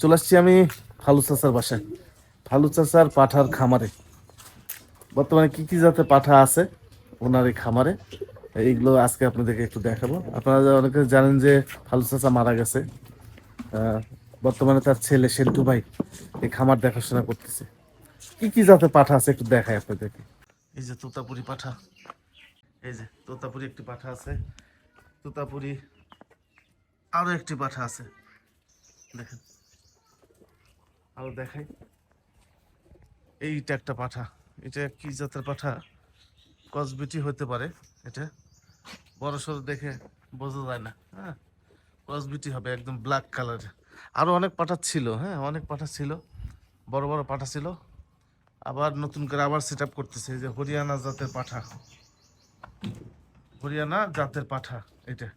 চলে আসছি আমি ফালু চাচার বাসায়। ফালু চাচার পাঠার খামারে। বর্তমানে কি কি জাতের পাঠা আছে ওনার এই খামারে? এইগুলো আজকে আপনাদেরকে একটু দেখাবো। আপনারা অনেকে জানেন যে ফালু চাচা মারা গেছে। বর্তমানে তার ছেলে সেন্টু ভাই এই খামার দেখাশোনা করতেছে। কি কি জাতের পাঠা আছে একটু দেখায় আপনাদেরকে। এই যে তোতাপুরি পাঠা। এই যে তোতাপুরি একটি পাঠা আছে। তোতাপুরি আরও একটি পাঠা আছে। দেখেন। আরও দেখাই। এইটা একটা পাঠা। এটা কি জাতের পাঠা? কসবিটি হতে পারে এটা। বড় সড়ো দেখে বোঝা যায় না হ্যাঁ? কসবিটি হবে, একদম ব্ল্যাক কালারের আরও অনেক পাঠা ছিল হ্যাঁ? অনেক পাঠা ছিল। বড় বড় পাঠা ছিল। আবার নতুন করে আবার সেট আপ করতেছে যে হরিয়ানা জাতের পাঠা। হরিয়ানা জাতের পাঠা এটা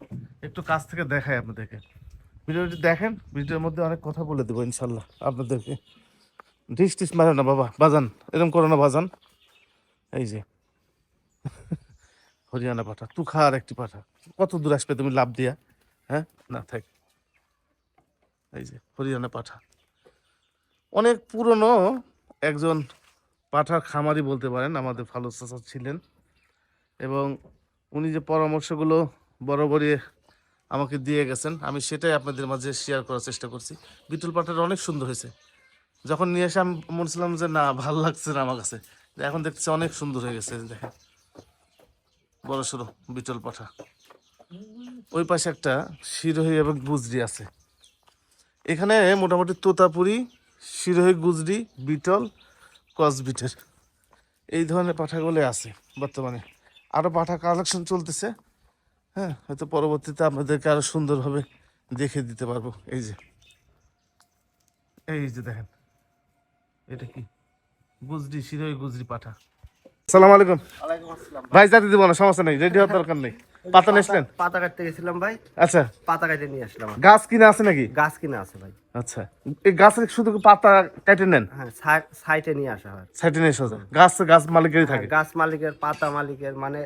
একটু কাছ থেকে দেখায় আপনাদেরকে। ভিডিওটি দেখেন, ভিডিওর মধ্যে অনেক কথা বলে দেবো ইনশাল্লাহ আপনাদেরকে। ডিস টিস মারে না বাবা, বাজান এরকম করো না বাজান। এই যে, হরিয়ানা পাঠা, তুখার একটি পাঠা। কত দূর আসবে তুমি লাভ দিয়া? হ্যাঁ? না, থাক। এই যে, হরিয়ানা পাঠা। অনেক পুরনো একজন পাঠার খামারি বলতে পারেন, আমাদের ভালো চাচা ছিলেন। এবং উনি যে পরামর্শগুলো বরাবরই আমাকে দিয়ে গেছেন। আমি সেটাই আপনাদের মাঝে শেয়ার করার চেষ্টা করছি। বিটুল পাঠাটা অনেক সুন্দর হয়েছে। যখন নিয়ে এসে আমি বলছিলাম যে, না, ভালো লাগছে না আমার কাছে। এখন দেখতেছি অনেক সুন্দর হয়ে গেছে, দেখেন। বড় সড়ো বিটল পাঠা। ওই পাশে একটা শিরোহী এবং গুজরি আছে। এখানে মোটামুটি তোতাপুরি, শিরোহী, গুজরি, বিটল কসবিটের এই ধরনের পাঠাগুলো আছে বর্তমানে। আরও পাঠা কালেকশন চলতেছে। হ্যাঁ হয়তো পরবর্তীতে আপনাদেরকে আরও সুন্দরভাবে দেখে দিতে পারব। এই যে। এই যে দেখেন। এটা কি? গুজরি শিরোই গুজরি পাঠা। আসসালামু আলাইকুম। ভাই। জাতি দিব না সমস্যা নেই। রেডি হওয়ার দরকার নেই। পাতা নিয়েছিলেন পাতা কাটতে গেছিলাম ভাই। আচ্ছা। পাতা কাটে নিয়ে আসলাম। গাছ কিনে আছে নাকি? গাছ কিনে আছে ভাই। আচ্ছা। এই গাছের শুধু পাতা কেটে নেন? হ্যাঁ সাইটে নিয়ে আসা হয়। সাইটে নিয়ে সোজা গাছ গাছ মালিকেরই থাকে। গাছ মালিকের পাতা মালিকের মানে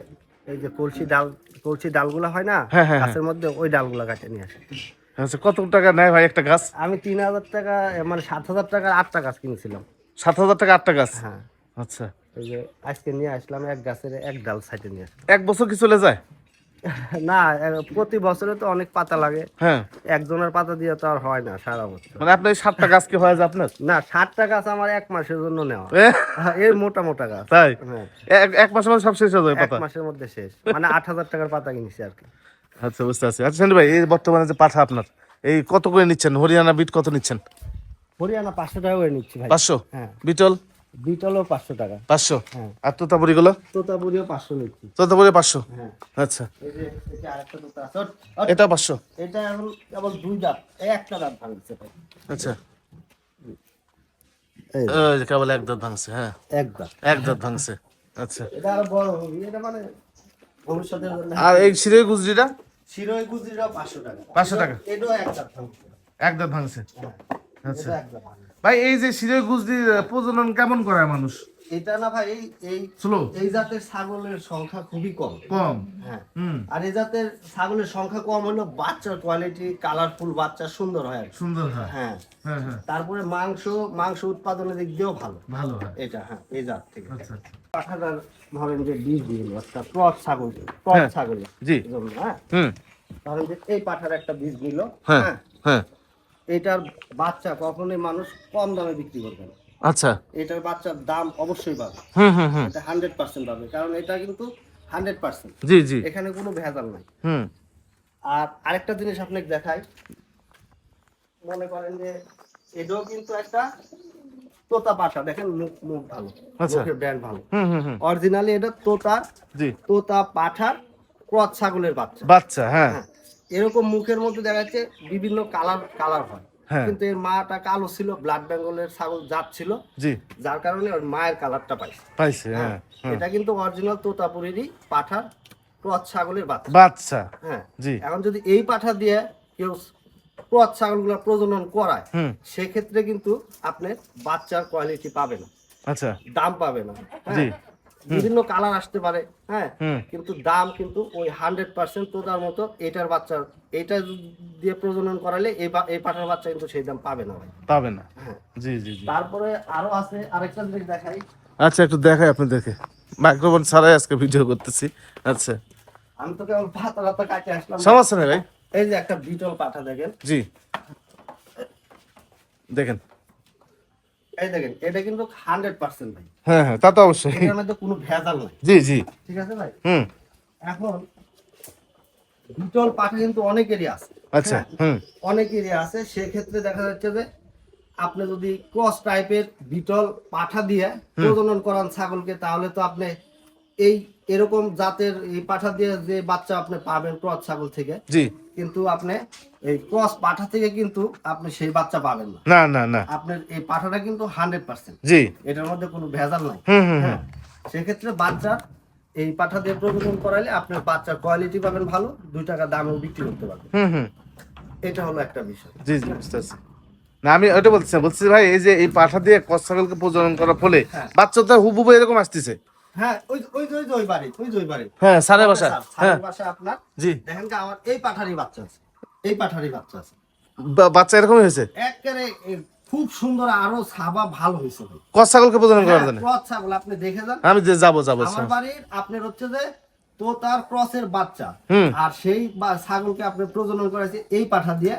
এই যে কলসি ডাল কলসি ডালগুলো হয় না হ্যাঁ, হ্যাঁ, গাছের মধ্যে ওই ডালগুলো কাটে নিয়ে আসে। আচ্ছা কত টাকা নেয় ভাই একটা গাছ? আমি তিন হাজার টাকা মানে সাত হাজার টাকার আটটা গাছ কিনেছিলাম। সাত হাজার টাকা আটটা গাছ? হ্যাঁ। আচ্ছা। এই যে আজকে নিয়ে আসলাম এক গাছের এক ডাল সাইডে নিয়ে এক বছর কি চলে যায়? না প্রতি বছরে তো অনেক পাতা লাগে। হ্যাঁ। একজনের পাতা দিয়ে তো আর হয় না সারা বছর। মানে আপনার সাতটা গাছ কি হয় আপনার? না ষাটটা গাছ আমার এক মাসের জন্য নেওয়া। হ্যাঁ, এই মোটা মোটা গাছ। তাই? হ্যাঁ। এক- মাসের মধ্যে সব শেষ হয়ে যাবে এক মাসের মধ্যে শেষ। মানে আট হাজার টাকার পাতা কিনেছি আর কি। আচ্ছা বুঝতে পারছি। আচ্ছা ভাই এই বর্তমানে যে পাঠা আপনার এই কত করে নিচ্ছেন? হরিয়ানা বিট কত নিচ্ছেন? হরিয়ানা পাঁচশো টাকা করে নিচ্ছি ভাই। পাঁচশো? হ্যাঁ। বিটল? বিটলও পাঁচশো টাকা। পাঁচশো? হ্যাঁ। আর তোতাপুরি গুলো তোতাপুরিও পাঁচশো নিচ্ছি। তোতাপুরি পাঁচশো? হ্যাঁ। আচ্ছা। এই যে এটা আরেকটা তোতা আছে। ওট, ওট। এটা পাঁচশো? এটা এখন কেবল দুই দাঁত। এই একটা দাঁত ভাঙছে আচ্ছা। এই কেবল এক দাঁত ভাঙছে হ্যাঁ। এক দাঁত। এক দাঁত ভাঙছে আচ্ছা। এটা আরও বড় হবে। এটা মানে ভবিষ্যতের জন্য আর এই শিরে গুজরিটা? শিরোই টাকা। 500 টাকা? এটাও এক দাঁত ভাঙছে। এক দাঁত ভাঙছে। হ্যাঁ। আচ্ছা। এক দাঁত ভাঙছে। ভাই এই যে শিরে গুজরির প্রজনন কেমন করে মানুষ? এটা না ভাই এই এই স্লো এই জাতের ছাগলের সংখ্যা খুবই কম। কম? হ্যাঁ। আর এই জাতের ছাগলের সংখ্যা কম হলো বাচ্চার কোয়ালিটি কালারফুল বাচ্চা সুন্দর হয় সুন্দর হয়। হ্যাঁ। হ্যাঁ হ্যাঁ। তারপরে মাংস মাংস উৎপাদনের দিক দিয়েও ভালো। ভালো এটা হ্যাঁ এই জাত থেকে। আচ্ছা আচ্ছা। পাঠাটার ধরেন যে বীজ দিল একটা ক্রস ছাগল ক্রস হ্যাঁ। ছাগল জি। হ্যাঁ। ধরেন যে এই পাঠার একটা বীজ নিল হ্যাঁ হ্যাঁ। হ্যাঁ। এটার বাচ্চা কখনোই মানুষ কম দামে বিক্রি করবে না। আচ্ছা। এটার বাচ্চার দাম অবশ্যই পাবে হুম হুম হুম। এটা হান্ড্রেড পার্সেন্ট পাবে কারণ এটা কিন্তু হান্ড্রেড পার্সেন্ট। জি জি। এখানে কোনো ভেজাল নাই। হুম। আর আরেকটা জিনিস আপনাকে দেখাই। মনে করেন যে এটাও কিন্তু একটা তোতা পাঠা দেখেন মুখ মুখ ভালো আচ্ছা। মুখের ব্র্যান্ড ভালো। হুম হুম হুম। অরিজিনালি এটা তোতা জি। তোতা পাঠার ক্রস ছাগলের বাচ্চা। বাচ্চা হ্যাঁ। হ্যাঁ। এরকম মুখের মধ্যে দেখা যাচ্ছে বিভিন্ন কালার কালার হয়। হ্যাঁ। কিন্তু এর মাটা কালো ছিল ব্লাড বেঙ্গলের ছাগল জাত ছিল। যার কারণে ওর মায়ের কালারটা পাইছে। পাইছে হ্যাঁ হ্যাঁ। এটা কিন্তু অরিজিনাল তোতাপুরেরই পাঠার ক্রস ছাগলের বাচ্চা। বাচ্চা। হ্যাঁ জি। এখন যদি এই পাঠা দিয়ে কেউ ক্রস ছাগলগুলো প্রজনন করায় সেক্ষেত্রে কিন্তু আপনি বাচ্চার কোয়ালিটি পাবে না। আচ্ছা। দাম পাবে না? জি। বিভিন্ন কালার আসতে পারে হ্যাঁ? কিন্তু দাম কিন্তু ওই হান্ড্রেড পার্সেন্ট তোতার মতো এটার বাচ্চা এটা দিয়ে প্রজনন করালে এই পাঠার বাচ্চা কিন্তু সেই দাম পাবে না ভাই। পাবে না। হ্যাঁ। জি জি তারপরে আরও আছে আরেকটা জিনিস দেখাই। আচ্ছা একটু দেখাই আপনি দেখে মাইক্রোফোন ছাড়াই আজকে ভিডিও করতেছি। আচ্ছা। আমি তো কেবল পাতা পাতা কাটে আসলাম। সমস্যা নেই ভাই। এই যে একটা বিটল পাঠা দেখেন। জি। দেখেন। এই দেখেন এটা কিন্তু হান্ড্রেড পার্সেন্ট ভাই। হ্যাঁ হ্যাঁ তা তো অবশ্যই। এটার মধ্যে কোনো ভেজাল নাই। জি জি। ঠিক আছে ভাই? হুম। এখন বিটল পাঠা কিন্তু আছে। আচ্ছা হ্যাঁ, অনেকেরই আছে সেক্ষেত্রে দেখা যাচ্ছে যে আপনি যদি ক্রস টাইপের বিটল পাঠা দিয়ে প্রজনন করান ছাগলকে তাহলে তো আপনি এই এরকম জাতের এই পাঠা দিয়ে যে বাচ্চা আপনি পাবেন ক্রস ছাগল থেকে জি। কিন্তু আপনি এই ক্রস পাঠা থেকে কিন্তু আপনি সেই বাচ্চা পাবেন না। না না না। আপনার এই পাঠাটা কিন্তু হান্ড্রেড পার্সেন্ট। জি। এটার মধ্যে কোনো ভেজাল নাই। হ্যাঁ সেক্ষেত্রে বাচ্চা এই পাঠা দিয়ে প্রজনন করালে আপনার বাচ্চার কোয়ালিটি পাবেন ভালো দুই টাকা দামেও বিক্রি করতে পারবেন। হুম হুম। এটা হলো একটা বিষয়। জি জি বুঝতে পারছি। না আমি ওটা বলছি বলছি ভাই এই যে এই পাঠা দিয়ে কস ছাগলকে প্রজনন করার ফলে হ্যাঁ। বাচ্চা তো হুবহু এরকম আসতেছে? হ্যাঁ ওই ওই ওই ওই বাড়ি ওই ওই বাড়ি হ্যাঁ সাড়ে বাসা হ্যাঁ। আপনার জি। দেখেন আমার এই পাঠারই বাচ্চা আছে এই পাঠারই বাচ্চা আছে। বাচ্চা এরকমই হয়েছে? একেবারে খুব সুন্দর আরও সাবা ভালো হয়েছে। কস ছাগলকে প্রজনন করার জন্য ক্রস ছাগল আপনি দেখে যান। আমি যে যাব যাব আমার বাড়ির আপনার হচ্ছে যে তো তার ক্রসের বাচ্চা। আর সেই ছাগলকে আপনি প্রজনন করেছে এই পাঠা দিয়ে।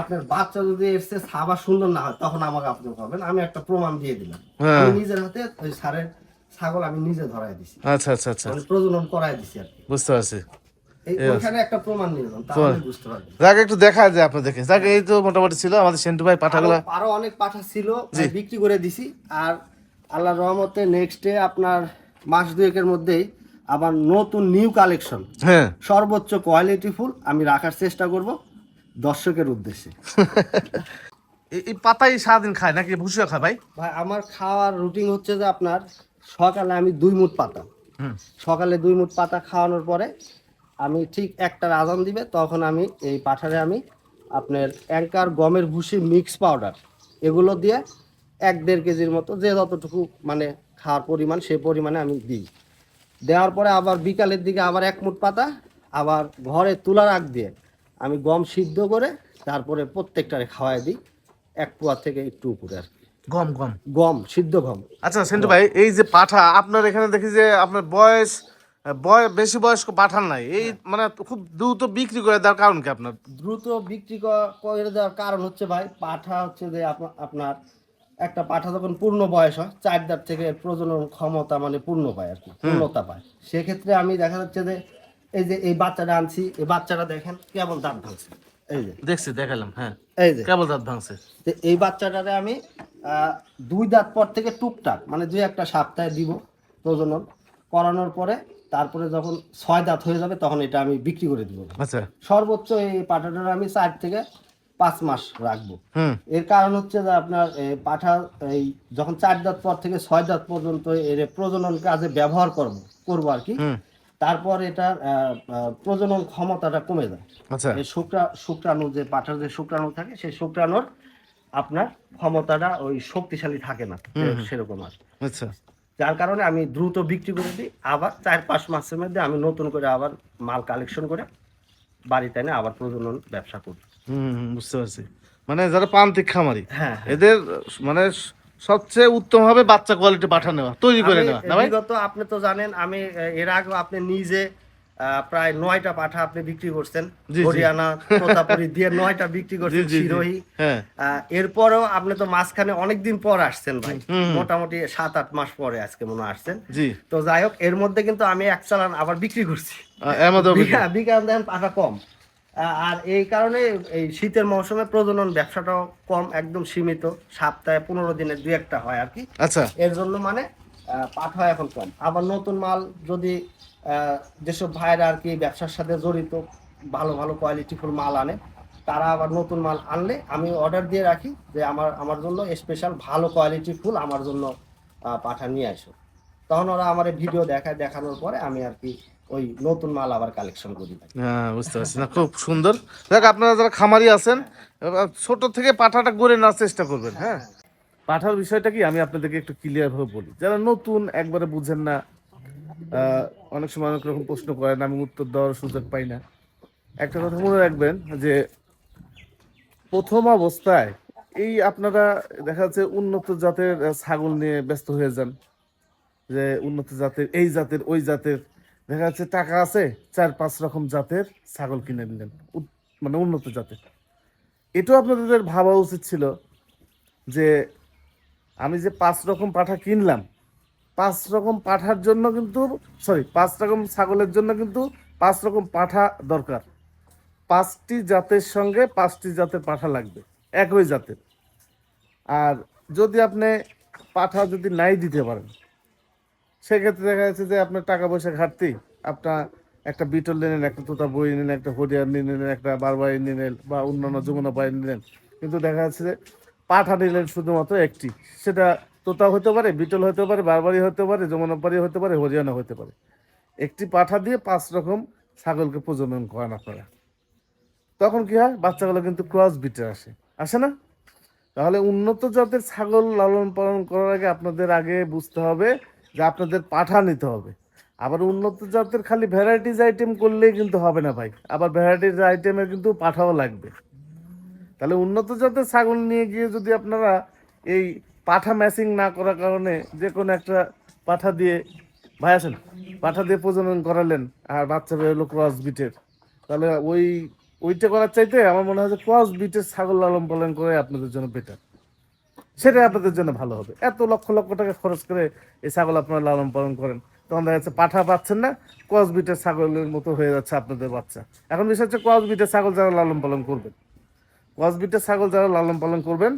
আপনার বাচ্চা যদি এসছে সাবা সুন্দর না হয় তখন আমাকে আপনি পাবেন আমি একটা প্রমাণ দিয়ে দিলাম। হ্যাঁ। নিজের হাতে ওই সারের ছাগল আমি নিজে ধরাই দিছি। আচ্ছা আচ্ছা আচ্ছা। মানে প্রজনন করাই দিছি আর কি। বুঝতে পারছি। একটা প্রমাণ যাকে একটু দেখা যায় আপনি দেখে যাকে এই তো মোটামুটি ছিল। আমাদের সেন্টু ভাই পাঠাগুলা আরো- অনেক পাঠা ছিল বিক্রি করে দিছি। আর আল্লাহর রহমতে নেক্সট ডে আপনার মাস দুয়েকের মধ্যেই আবার নতুন নিউ কালেকশন হ্যাঁ। সর্বোচ্চ কোয়ালিটি ফুল আমি রাখার চেষ্টা করব দর্শকের উদ্দেশ্যে। এই- এই পাতাই সারাদিন খায় নাকি ভুসিয়া খায় ভাই? ভাই আমার খাওয়ার রুটিন হচ্ছে যে আপনার সকালে আমি দুই মুঠ পাতা। সকালে দুই মুঠ পাতা খাওয়ানোর পরে আমি ঠিক একটা আজান দিবে তখন আমি এই পাঠারে আমি আপনার অ্যাঙ্কার গমের ভুসি মিক্স পাউডার এগুলো দিয়ে এক দেড় কেজির মতো যে যতটুকু মানে খাওয়ার পরিমাণ সে পরিমাণে আমি দিই। দেওয়ার পরে আবার বিকালের দিকে আবার এক মুঠ পাতা আবার ঘরে তুলার আগ দিয়ে আমি গম সিদ্ধ করে তারপরে প্রত্যেকটারে খাওয়াই দিই এক পোয়া থেকে একটু উপরে আর কি। গম গম। গম সিদ্ধ গম। আচ্ছা সেন্টু ভাই এই যে পাঠা আপনার এখানে দেখি যে আপনার বয়স বয়স বেশি বয়স্ক পাঠান নাই। এই মানে খুব দ্রুত বিক্রি করে দেওয়ার কারণ কি আপনার? দ্রুত বিক্রি করে দেওয়ার কারণ হচ্ছে ভাই পাঠা হচ্ছে যে আপনা- আপনার একটা পাঠা যখন পূর্ণ বয়স হয় চার দাঁত থেকে প্রজনন ক্ষমতা মানে পূর্ণ পায় আর কি পূর্ণতা পায়। সেক্ষেত্রে আমি দেখা যাচ্ছে যে এই যে এই বাচ্চাটা আনছি এই বাচ্চাটা দেখেন কেবল দাঁত ভাঙছে। এই যে। দেখছি দেখালাম হ্যাঁ। এই যে। কেবল দাঁত ভাঙছে। এই বাচ্চাটারে আমি দুই দাঁত পর থেকে টুকটাক মানে দুই একটা সপ্তাহে দিব প্রজনন করানোর পরে তারপরে যখন ছয় দাঁত হয়ে যাবে তখন এটা আমি বিক্রি করে দিব। আচ্ছা। সর্বোচ্চ এই পাঠাটার আমি চার থেকে পাঁচ মাস রাখব। এর কারণ হচ্ছে যে আপনার পাঠা এই যখন চার দাঁত পর থেকে ছয় দাঁত পর্যন্ত এর প্রজনন কাজে ব্যবহার করব করব আর কি তারপর এটার প্রজনন ক্ষমতাটা কমে যায়। আচ্ছা। শুক্রা শুক্রাণু যে পাঠার যে শুক্রাণু থাকে সেই শুক্রাণুর আপনার ক্ষমতাটা ওই শক্তিশালী থাকে না সেরকম আর। আচ্ছা। যার কারণে আমি দ্রুত বিক্রি করে দিই আবার চার পাঁচ মাসের মধ্যে আমি নতুন করে আবার মাল কালেকশন করে বাড়িতে এনে আবার প্রজনন ব্যবসা করি। হুম বুঝতে পারছি। মানে যারা প্রান্তিক খামারি হ্যাঁ এদের মানে সবচেয়ে উত্তম হবে বাচ্চা কোয়ালিটি পাঠা নেওয়া তৈরি করে নেওয়া বিগত আপনি তো জানেন আমি এর আগে আপনি নিজে প্রায় নয়টা পাঠা আপনি বিক্রি করছেন। হরিয়ানা তোতাপুরি দিয়ে নয়টা বিক্রি করছেন। শিরোহী। হ্যাঁ। এরপরেও আপনি তো মাঝখানে অনেকদিন পর আসছেন ভাই। মোটামুটি সাত আট মাস পরে আজকে মনে আসছেন। তো যাই হোক এর মধ্যে কিন্তু আমি এক চালান আবার বিক্রি করছি। বিঘা দেখেন পাঠা কম। আর এই কারণে এই শীতের মৌসুমে প্রজনন ব্যবসাটাও কম একদম সীমিত। সপ্তাহে পনেরো দিনে দুই একটা হয় আর কি। আচ্ছা। এর জন্য মানে আহ, পাঠা এখন কম। আবার নতুন মাল যদি যেসব ভাইরা আর কি ব্যবসার সাথে জড়িত ভালো ভালো কোয়ালিটিফুল মাল আনে তারা আবার নতুন মাল আনলে আমি অর্ডার দিয়ে রাখি যে আমার আমার জন্য স্পেশাল ভালো কোয়ালিটি ফুল আমার জন্য পাঠা নিয়ে আসো। তখন ওরা আমার ভিডিও দেখায় দেখানোর পরে আমি আর কি ওই নতুন মাল আবার কালেকশন করি হ্যাঁ বুঝতে পারছি। না খুব সুন্দর। দেখ আপনারা যারা খামারি আছেন ছোট থেকে পাঠাটা গড়ে নেওয়ার চেষ্টা করবেন হ্যাঁ? পাঠার বিষয়টা কি? আমি আপনাদেরকে একটু ক্লিয়ার ভাবে বলি। যারা নতুন একবারে বুঝেন না অনেক সময় অনেক রকম প্রশ্ন করেন, আমি উত্তর দেওয়ার সুযোগ পাই না। একটা কথা মনে রাখবেন যে প্রথম অবস্থায় এই আপনারা দেখা যাচ্ছে উন্নত জাতের ছাগল নিয়ে ব্যস্ত হয়ে যান। যে উন্নত জাতের, এই জাতের, ওই জাতের। দেখা যাচ্ছে টাকা আছে, চার পাঁচ রকম জাতের ছাগল কিনে নিলেন মানে উন্নত জাতের। এটাও আপনাদের ভাবা উচিত ছিল যে আমি যে পাঁচ রকম পাঠা কিনলাম পাঁচ রকম পাঠার জন্য কিন্তু সরি পাঁচ রকম ছাগলের জন্য কিন্তু পাঁচ রকম পাঠা দরকার। পাঁচটি জাতের সঙ্গে পাঁচটি জাতের পাঠা লাগবে, একই জাতের। আর যদি আপনি পাঠা যদি নাই দিতে পারেন, সেক্ষেত্রে দেখা যাচ্ছে যে আপনার টাকা পয়সা ঘাটতি, আপনার একটা বিটল নিলেন একটা তোতা বই নিলেন একটা হরিয়ার নিলেন একটা বারবারি নিলেন বা অন্যান্য যমুনা পাই নিলেন কিন্তু দেখা যাচ্ছে যে পাঠা নিলেন শুধুমাত্র একটি, সেটা তোতা হতে পারে, বিটল হতে পারে বারবারি হতে পারে যমুনা পাড়ি হতে পারে, হরিয়ানা হতে পারে। একটি পাঠা দিয়ে পাঁচ রকম ছাগলকে প্রজনন করেন আপনারা তখন কি হয়? বাচ্চাগুলো কিন্তু ক্রস বিটে আসে। আসে না? তাহলে উন্নত জাতের ছাগল লালন পালন করার আগে আপনাদের আগে বুঝতে হবে যে আপনাদের পাঠা নিতে হবে। আবার উন্নত জাতের খালি ভ্যারাইটিস আইটেম করলেই কিন্তু হবে না ভাই। আবার ভ্যারাইটিস আইটেমের কিন্তু পাঠাও লাগবে। তাহলে উন্নত জাতের ছাগল নিয়ে গিয়ে যদি আপনারা এই পাঠা ম্যাচিং না করার কারণে যে কোনো একটা পাঠা দিয়ে, ভাই আসেন, পাঠা দিয়ে প্রজনন করালেন আর বাচ্চা বেরোলো ক্রস বিটের তাহলে ওই, ওইটা করার চাইতে আমার মনে হয় যে ক্রস বিটের ছাগল লালন পালন করে আপনাদের জন্য বেটার সেটাই আপনাদের জন্য ভালো হবে। এত লক্ষ লক্ষ টাকা খরচ করে এই ছাগল আপনারা লালন পালন করেন। তখন দেখা যাচ্ছে পাঠা পাচ্ছেন না ক্রস বিটের ছাগলের মতো হয়ে যাচ্ছে আপনাদের বাচ্চা। এখন বিষয় হচ্ছে ক্রস বিটের ছাগল যারা লালন পালন করবেন ক্রস বিটের ছাগল যারা লালন পালন করবেন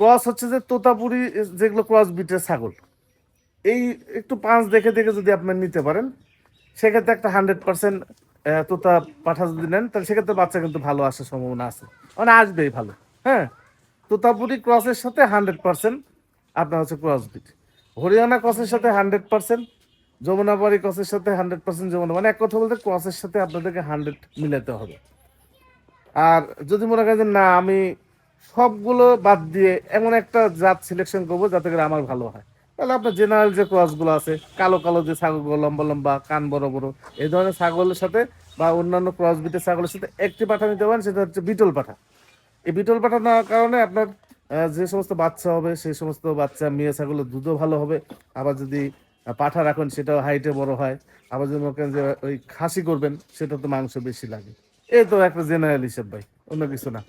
ক্রস হচ্ছে যে তোতাপুরি যেগুলো ক্রস বিটের ছাগল। এই একটু পাঁচ দেখে দেখে যদি আপনার নিতে পারেন, সেক্ষেত্রে একটা হান্ড্রেড পার্সেন্ট তোতা পাঠা যদি নেন, তাহলে সেক্ষেত্রে বাচ্চা কিন্তু ভালো আসার সম্ভাবনা আছে। মানে আসবেই ভালো হ্যাঁ? তোতাপুরি ক্রসের সাথে হান্ড্রেড পার্সেন্ট আপনার হচ্ছে ক্রস বিট। হরিয়ানা ক্রসের সাথে হান্ড্রেড পার্সেন্ট যমুনাবাড়ি ক্রসের সাথে হান্ড্রেড পার্সেন্ট যমুনা মানে এক কথা বলতে, ক্রসের সাথে আপনাদেরকে হান্ড্রেড মিলাতে হবে। আর যদি মনে করেন যে না, আমি সবগুলো বাদ দিয়ে এমন একটা জাত সিলেকশন করব যাতে করে আমার ভালো হয়। তাহলে আপনার জেনারেল যে ক্রসগুলো আছে, কালো কালো যে ছাগলগুলো, লম্বা লম্বা, কান বড় বড়, এই ধরনের ছাগলের সাথে বা অন্যান্য ক্রস বিটের ছাগলের সাথে একটি পাঠা নিতে পারেন, সেটা হচ্ছে বিটল পাঠা। এই বিটল পাঠা নেওয়ার কারণে আপনার যে সমস্ত বাচ্চা হবে সেই সমস্ত বাচ্চা, মেয়ে ছাগলের দুধও ভালো হবে। আবার যদি পাঠা রাখেন, সেটাও হাইটে বড় হয়। আবার যদি মনে যে ওই খাসি করবেন, সেটা তো মাংস বেশি লাগে। এই তো একটা জেনারেল হিসেব ভাই, অন্য কিছু না।